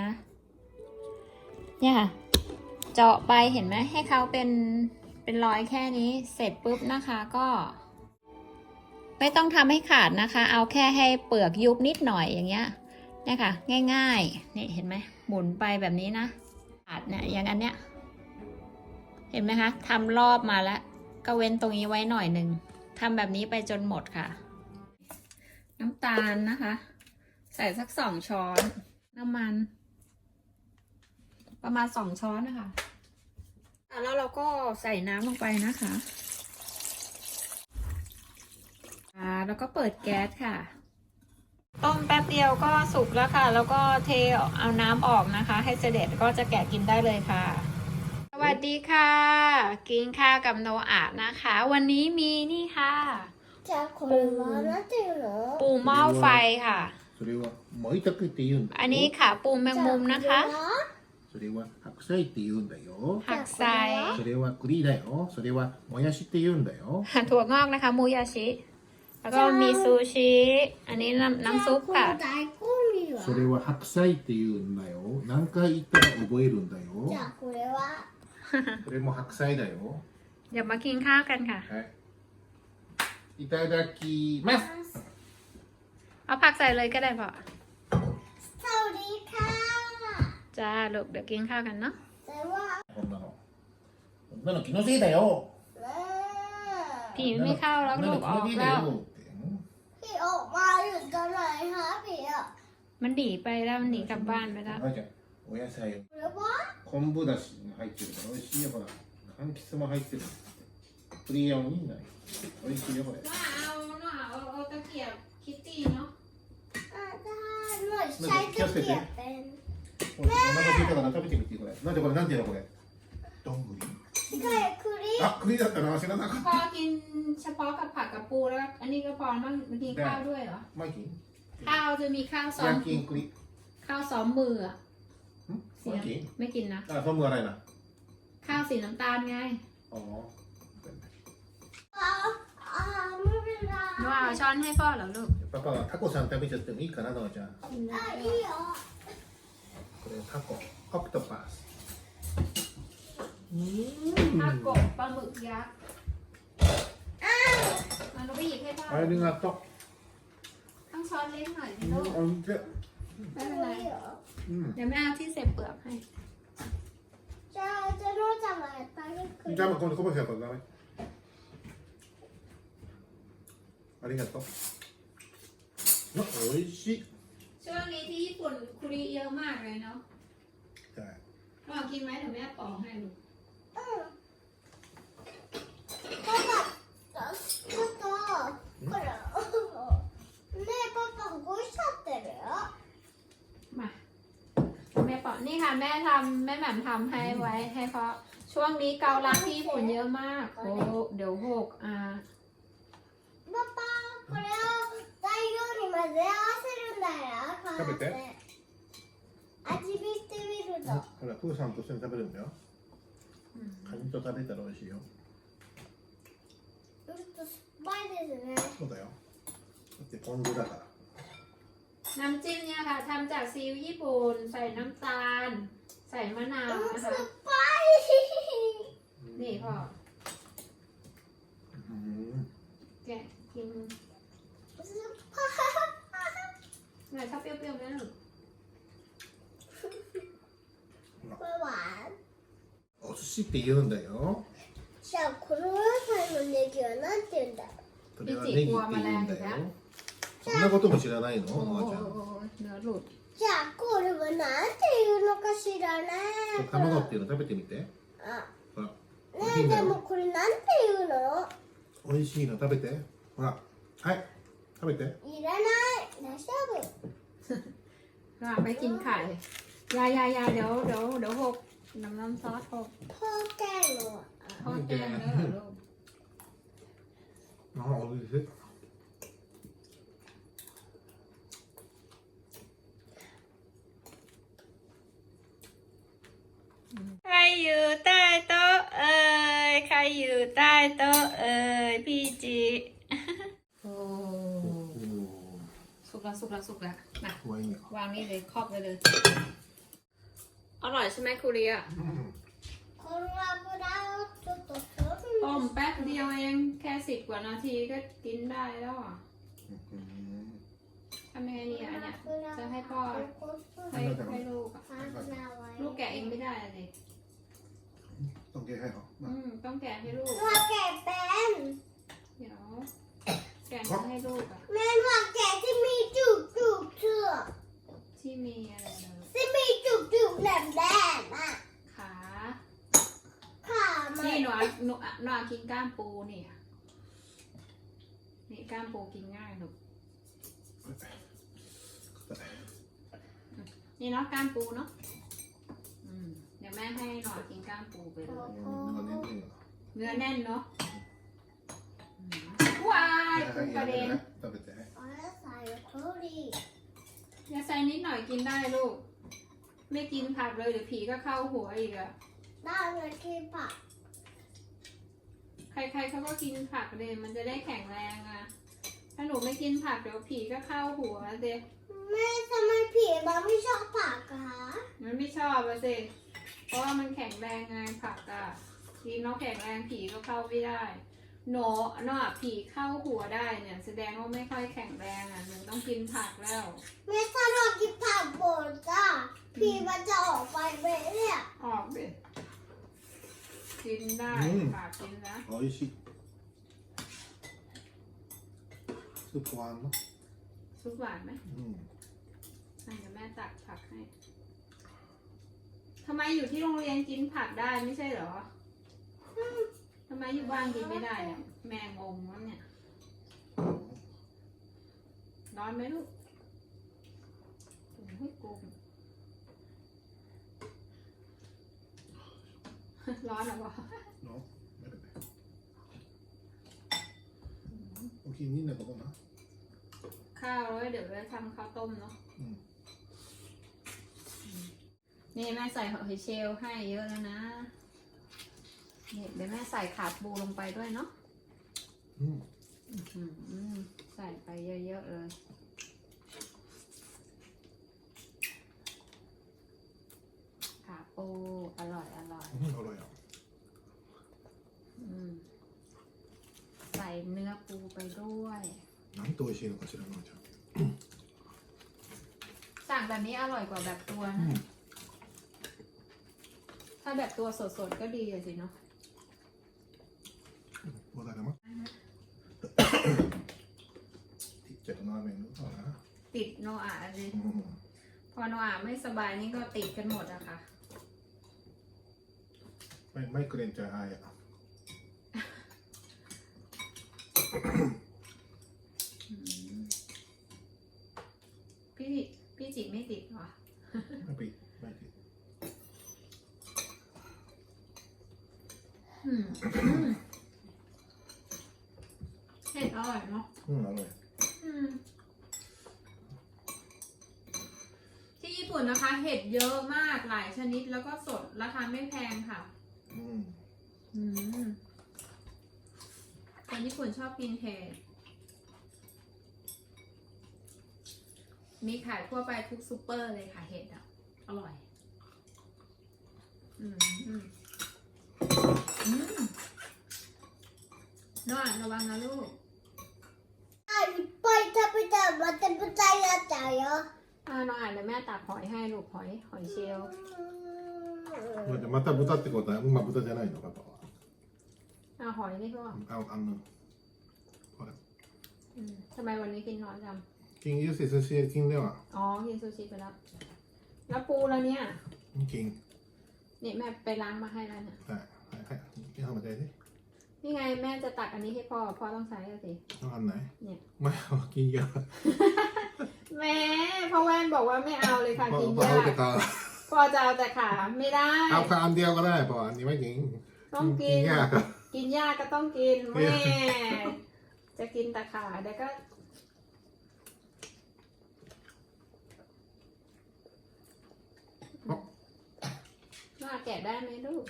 นะ เนี่ยค่ะ เจาะไปเห็นไหมให้เขาเป็นเป็นรอยแค่นี้ เสร็จปุ๊บนะคะก็ ไม่ต้องทำให้ขาดนะคะ เอาแค่ให้เปลือกยุบนิดหน่อยอย่างเงี้ยเนี่ยค่ะ ง่ายๆนี่เห็นไหมหมุนไปแบบนี้นะขาดเนี่ยอย่างอันเนี้ยเห็นไหมคะทำรอบมาแล้ว ก็เว้นตรงนี้ไว้หน่อยหนึ่งทำแบบนี้ไปจนหมดค่ะ น้ำตาลนะคะ ใส่สักสองช้อน น้ำมัน ประมาณสองช้อนนะคะแล้วเราก็ใส่น้ำลงไปนะคะแล้วก็เปิดแก๊สค่ะ ต้มแป๊บเดียวก็สุกแล้วค่ะ แล้วก็เทเอาน้ำออกนะคะ ให้เสด็จก็จะแกะกินได้เลยค่ะ สวัสดีค่ะ กินข้าวกับโนอาบนะคะ วันนี้มีนี่ค่ะปูหม้อไฟค่ะอันนี้ค่ะปูแมงมุมนะคะ それは白菜って言うんだよ ผักไซ それは栗だよそれはもやしって言うんだよ ถั่วงอกนะคะมูยาชิ แล้วก็มีซูชิ อันนี้น้ำน้ำซุป じゃ ค่ะ あこの大根類はそれは白菜って言うんだよ何回言ったら覚えるんだよじゃあこれはこれも白菜だよ เดี๋ยวมากินข้าวกันค่ะ はいいただきます เอาผักใส่เลยก็ได้พอ จ้าลูกเดี๋ยวกินข้าวกันเนาะ แต่ว่า こんなのこんなの気のせいだよ แม่ ผีไม่เข้าแล้ว こんな ลู の ก 気 ออ の ก せいだ แล้ว よって พี่ออกมาอยู่ตอนไหนคะพี่อ่ะ มันหนีไปแล้วมันหนีกลับบ้านไปแล้ว はいじゃあお野菜 これは昆布だしが入ってるから美味しいよほら柑橘も入ってるクリアもいいんだよ美味しいよこれ ว่าเอาเนาะเอาเอาตะเกียบคิตตี้เนาะ あだหน่อยใช้ตะเกียบเป็น お腹空いたから食べてみてこれなんでこれなんていうのこれどんぐりใช่栗あ栗だったな知らなかっ พอกินเฉพาะกับผักกับปูแล้ว อันนี้ก็พอมั้งมันกินข้าวด้วยเหรอ たマイキン ข้าวจะมีข้าวซ้อม ヤンキン栗 ข้าวซ้อมมืออะ んマイキン ไม่กินนะ あトムがないな ข้าวสีน้ำตาลไง あ อ่าอ่าไม่เป็นไร หนูเอาช้อนให้พ่อเหรอลูก パパはタコさん食べちゃってもいいかなのちゃん อ่ะいいよ เลยทากอบออปโตปัสทากอบปลาหมึกยักษ์อ้าวมันไปหยิบให้พ่ออาริงาโตะต้องช้อนเล็กหน่อยสิลูก อันเจไม่เป็นไรเดี๋ยวแม่เอาที่เสร็จเปลือกให้ จะจะรู้จักอะไรตอนนี้คือจ้าบางคนเขาไม่เคยกดแล้วไหมอาริงาโน่าอ้ยชิ วงนี้ที่ญี่ปุ่นคุริเยอะมากเลยเนาะ じゃ ลองกินไหมเดี๋ยวแม่ปอกให้ลูก うんパパちょっとこれねえパパほぐしちゃってるよ มาแม่ปอกนี่ค่ะแม่ทำแม่แหม่มทำให้ไว้ให้เพราะช่วงนี้เกาลัดที่ญี่ปุ่นเยอะมากโอ้เดี๋ยวหกอ่า パパこれを材料に混ぜ合わせるんだよこうや 食べて味見してみるとあほらプーさんと一緒に食べるんだよカニと食べたら美味しいよちょっと酸っぱいですねそうだよだってポン酢だから น้ำจิ้มเนี่ยค่ะทำจากซีอิ๊วญี่ปุ่น ใส่น้ำตาล ใส่มะนาว うん นะ 酸 คะ っぱい นี่พ่อ うん แกะกิน หน่อยชอบเปรี้ยวๆไหมลูก いこれはお寿司って言うんだよじゃあこの野菜のネギはなんて言うんだろそれはネギって言うんだよそんなことも知らないの โอ้ ノア โห ちゃん เนื้อหลุด うじゃあこれはなんて言うのかしらね卵っていうの食べてみてあほらねえでもこれなんて言うの美味しいの食べてほらはい食べていらない大丈夫 ค่ไปกินไข่ ยายายาเดี๋ยวเดี๋ยวเดี๋ยวหกน้ำน้ำซอสหกพ่อแก่หรอพ่อแก่แล้วหรอลูก Non, on le ใครอยู่ใต้โต๊ะเอ่ย ใครอยู่ใต้โต๊ะเอ่ย พี่จิ โอ้ Oh. สุกละสุกละสุกละ วางนี่เลยครอบไปเลย อร่อยใช่ไหมครูเรียต้มแป๊บเดียวเอง แค่สิบกว่านาทีก็กินได้แล้วอะทำยังไงเนี่ยอันเนี้ยจะให้พ่อให้ให้ลูกลูกแกะเองไม่ได้เลยต้องแกะให้เขาอืมต้องแกะให้ลูก แกะเป็น เดี๋ยว แกะมาให้ลูกอะแม่ว่าแกะที่มีจุกจุกเชือกที่มีอะไรนะที่มีจุกจุกแหลมแหลมอะขาขามันนี่หนูอะหนูอะหนูอะกินก้ามปูนี่อะนี่ก้ามปูกินง่ายหนูนี่เนาะก้ามปูเนาะอืมเดี๋ยวแม่ให้หนูอะกินก้ามปูไปเลยอืมเนื้อเน้นๆเหรอเนื้อแน่นเนาะอืม วายปูประเด็นองไปแจกเข้วใส่อย่าใส่นิดหน่อยกินได้ลูก ไม่กินผักเลยเดี๋ยวผีก็เข้าหัวอีกอะได้เลยกินผักใครๆเขาก็กินผักเลยมันจะได้แข็งแรงอะถ้าหนูไม่กินผักเดี๋ยวผีก็เข้าหัวเด็แม่ทำไมผีมันไม่ชอบผักอะมันไม่ชอบอะสิเพราะว่ามันแข็งแรงไงผักอะกินแล้วแข็งแรงผีก็เข้าไม่ได้ หนูเนาะผีเข้าหัวได้เนี่ย แสดงว่าไม่ค่อยแข็งแรงอะหนูต้องกินผักแล้ว แม่ถ้าเรากินผักบดจ้าผีมันจะออกไปไหมเนี่ย ออกเลยกินได้ผักกินนะ 美味しいスープはあんの ซุปหวานไหม うん อ่ะเดี๋ยวแม่ตักผักให้ ทำไมอยู่ที่โรงเรียนกินผักได้ไม่ใช่เหรอ ทำไมอยู่บ้านกินไม่ได้อะแมงงงมั้งเนี่ยร้อนไหมลูกโอ้ยโกงร้อนเหอวะ No, merda. Un chinino poco ข้าวแล้วเดี๋ยวไปทำข้าวต้มเนาะนี่แม่ใส่หอยเชลให้เยอะแล้วนะ นี่เดี๋ยวแม่ใส่ขาดบูลงไปด้วยเนาะ うん อื้อหือใส่ไปเยอะๆเลย ขาปูอร่อยอร่อย うんあらや อืมใส่เนื้อปูไปด้วย なんて美味しいのかしらのちゃん สั่งแบบนี้อร่อยกว่าแบบตัว う นะ ん ถ้าแบบตัวสดๆก็ดีอะสิเนาะ పోతారేమో ติดจากนอนเองหรือเปล่านะติดโนอาเลยพอโนอาไม่สบายนี่ก็ติดกันหมดอะค่ะ ไม่ไม่เกรงใจอายอะพี่จิพี่จิไม่ติดเหรอ ไม่ติดไม่ติดอืม อร่อยเนาะอืมอร่อยอืมที่ญี่ปุ่นนะคะ เห็ดเยอะมากหลายชนิดแล้วก็สดราคาไม่แพงค่ะ อืมอืมคนญี่ปุ่นชอบกินเห็ด มีขายทั่วไปทุกซูเปอร์เลยค่ะเห็ดอะ อร่อย อืมอืมอืมนอนระวังนะลูก ะไปถ้าไปแต่มันจะไปใจอะใจเหรอ อ่านอนอ่านเดี๋ยวแม่ตักหอยให้ลูกหอย หอยเชลล์ まじゃあまた豚ってことはまあ豚じゃないのパパは อ่าหอยนี่ก็ ああのほら อืมทำไมวันนี้กินน้อยจัง 金融水寿司金では อ๋อ กินซูชิไปแล้ว แล้วปูแล้วเนี่ย 金 นี่แม่ไปล้างมาให้แล้วเนี่ย はいはいはい今までね นี่ไงแม่จะตักอันนี้ให้พ่อพ่อต้องใช้สิต้องอันไหนเนี่ย ไม่เอากินเยอะแม่พ่อแวนบอกว่าไม่เอาเลยค่ะกินพอยาเอาแต่ขาพ่อจะเอาแต่ขาไม่ได้ เอาขาอันเดียวก็ได้พ่ะอันนี้ไม่จริงต้องกินกินยาก็ต้องกินแม่จะกินแต่ขาเดี๋ยวก็น่าแกะได้ไหมลูก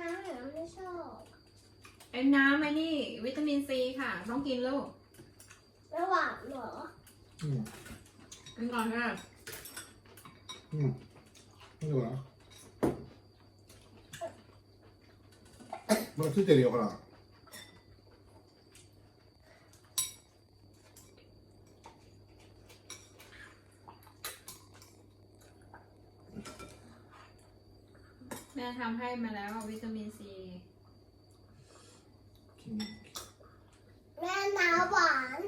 น้ำเนี่ยไม่ชอบ ไอ้น้ำไอ้นี่ วิตามินซีค่ะ ต้องกินลูก ไม่หวานเหรอ อืม อ เป็นก่อนค่ะ うんいいのかなまだついてるよほら ได้มาแล้ววิตามินซีแม่น้ำหวาน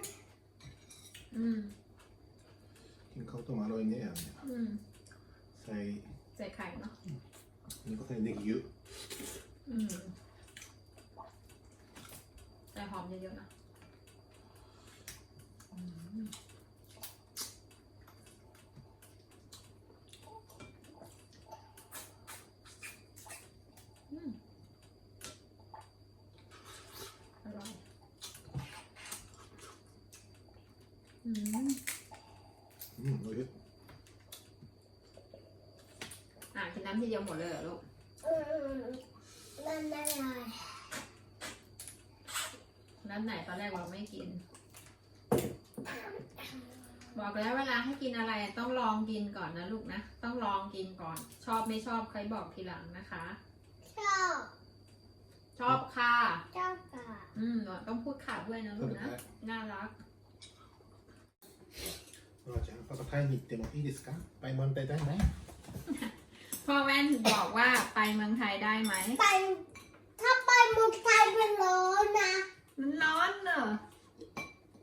อืมกินข้าวต้มอร่อยเนี่ยอืมใส่ใส่ไข่เนาะนี่ก็ใส่เนยกเยอะอืมใส่หอมเยอะๆนะ นน้ำทีเดียวหมดเลยเหรอลูก อืมนั่นอะไร น้ำไหนตอนแรกเราไม่กิน บอกแล้วเวลาให้กินอะไรต้องลองกินก่อนนะลูกนะ ต้องลองกินก่อน ชอบไม่ชอบใครบอกทีหลังนะคะ ชอบ ชอบค่ะ ชอบกะ อืมต้องพูดข่าวด้วยนะลูกนะ น่ารัก ノラちゃんパパタイに行ってもいいですかパイ問題だよね พ่อแว่นบอกว่าไปเมืองไทยได้ไหม ไปถ้าไปเมืองไทยมันร้อนนะ มันร้อนเหรอ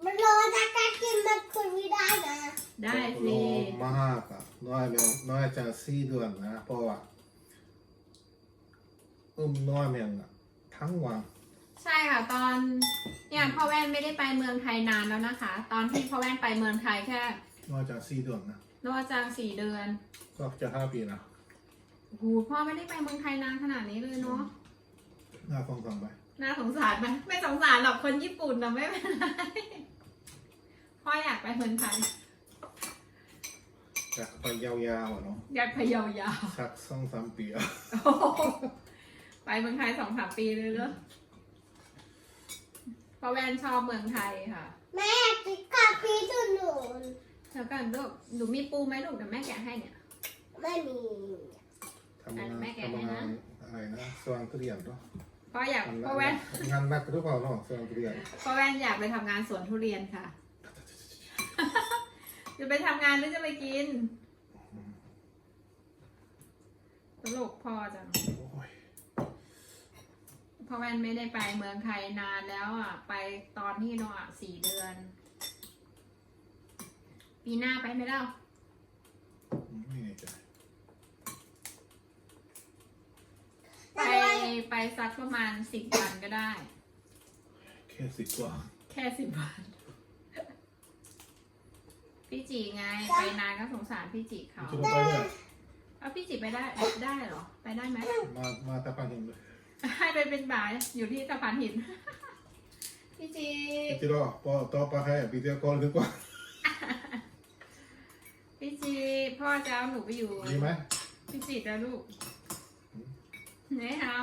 มันร้อนจะการกินมันคนไม่ได้นะได้สิร้อนมากอะน้อยเมวน้อยจะสี่เดือนนะเพราะว่าอืมน้อยเมงอะทั้งวัน ใช่ค่ะตอนเนี่ยพ่อแว่นไม่ได้ไปเมืองไทยนานแล้วนะคะ ตอนที่พ่อแว่นไปเมืองไทยแค่น้อยจะสี่เดือนนะน้อยจะสี่เดือน ก็จะห้าปีนะ โอ้โหพ่อไม่ได้ไปเมืองไทยนานขนาดนี้เลยเนาะหน้าฟองฟังไปน่าสงสารไหมไม่สงสารหรอกคนญี่ปุ่นนะไม่เป็นไรพ่ออยากไปเมืองไทยอยากไปยาวๆอะเนาะอยากไปยาวสักสองสามปีอะๆโอ้โหไปเมืองไทยสองสามปีเลยเหรอเพราะแวนชอบเมืองไทยค่ะแม่กินกาแฟที่หนูเดี๋ยวก่อนลูกหนูมีปูไหมลูกเดี๋ยวแม่แกะให้เนี่ย ไม่มี ทำงานแม่แกะทำให้งานะนอะไรนะสว่างทุเรียนเนาะพ่ออยากงานพ่อแวนงานหนักหรือเปล่าเนาะสว่างทุเรียนพ่อแวนอยากไปทำงานสวนทุเรียนค่ะ จะไปทำงานหรือจะไปกินตลกพ่อจังโอ้ยเพราะแว่นไม่ได้ไปเมืองไทยนานแล้วอะ ไปตอนที่โนอะสี่เดือน ปีหน้าไปไหมเล่า ไม่แน่ใจ ไปสักประมาณสิบวันก็ได้ แค่สิบกว่าแค่สิบวัน พี่จีไง ไปนานก็สงสารพี่จีเขาจะไปไนี่เอาพี่จีไปได้ได้เหรอ ไปได้ไหม มามาตะพันหินเลยให้ไปเป็นบ่ายอยู่ที่ตะพันหิน พี่จีพี่รอพอต่อไปให้พี่เจ้าก่อนดีกว่าพี่จีพ่อจะเอาหนูไปอยู่ ดีไหมพี่จีจะลูก ไม่เอา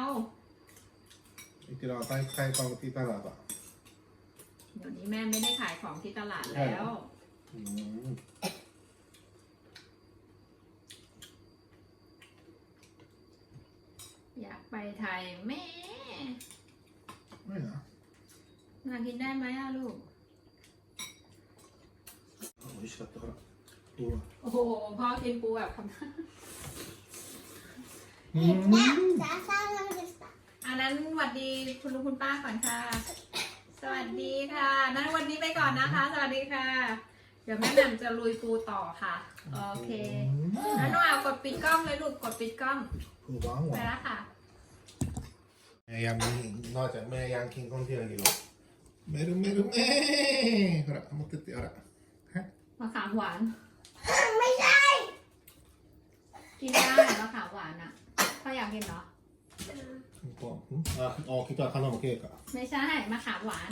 一度ใช้ใช้ความที่ตลาดอ่ะ เดี๋ยวนี้แม่ไม่ได้ขายของที่ตลาดแล้ว อืม อยากไปไทยแม่ ไม่นะ มากินได้ไหมอะลูก 美味しかったからดูอ่ะ โอ้โห พ่อกินปูแบบคำ อื เห็น อันนั้นสวัสดีคุณลุงคุณป้าก่อนค่ะ สวัสดีค่ะ นั้นวันนี้ไปก่อนนะคะ สวัสดีค่ะ เดี๋ยวแม่แหม่มจะลุยปูต่อค่ะ โอเคแล้วน้อากดปิดกล้องเลยลูก กดปิดกล้อง ไป 고마 워. แล้วค่ะแม่ยังนอ야미 너자 매 양킹 컨티는 이 거. 메루 메루 메. 그래 한번 뜯대알เ.มลุเมลุเมย์อะขามหวาน กินได้มะขามหวานอะ เขาอยากกินเหรอ ปอกอะออกกินก่อนขนมเคกับไม่ใช่มะขามหวาน